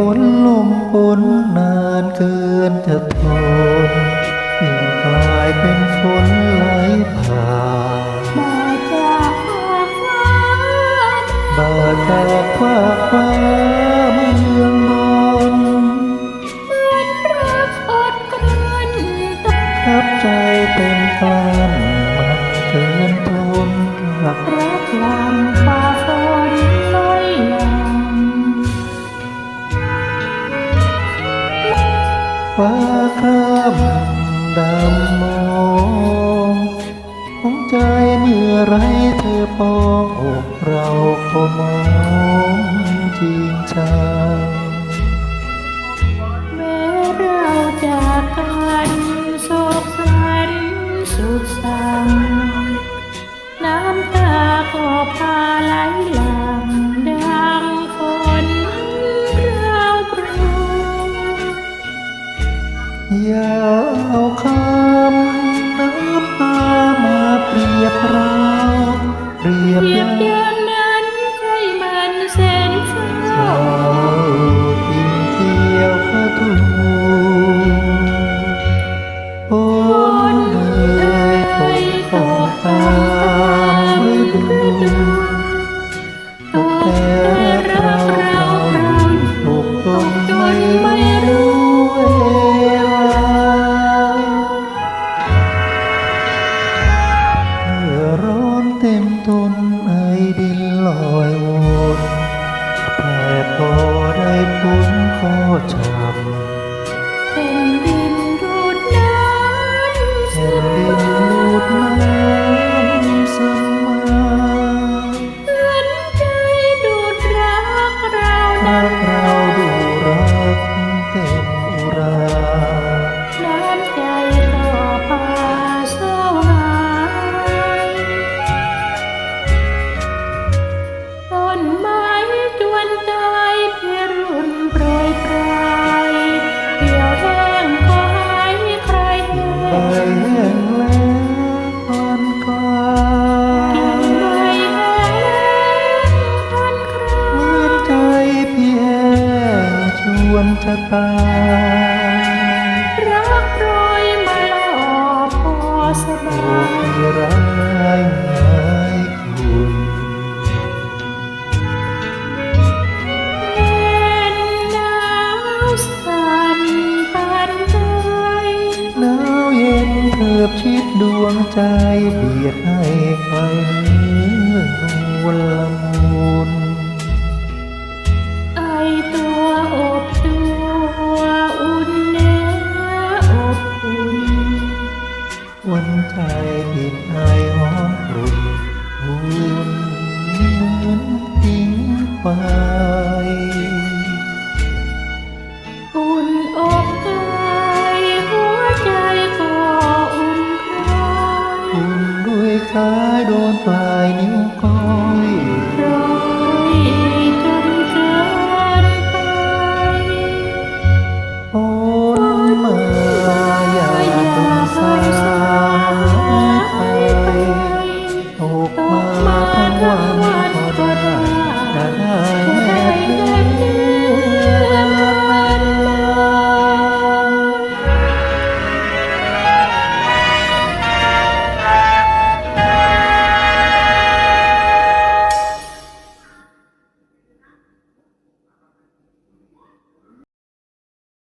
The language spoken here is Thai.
พ้นลมพ้นนานเกินจะทนยิ่งกลายเป็นฝนล ดำมองหัวใจเมื่อไรเธอปองอกเราก็มองจริงจังแม้เราจากกันโศกสันสุดสังน้ำตาก็พาไหลไหล 要ย่ นจะตายรักโรยมาหลอพอสบายเงินหนาวสั่นปันใจหนาวเย็นเกือบชิดดวงใจเบียดให้ไฟเหนื้อนวล วันใจติดไอหอมรุ่นหุ่นเหมือนทิ้งไปอุ่นอกกายหัวใจก็อุ่นคลายอุ่นด้วยคลายโดนปลายนิ้ว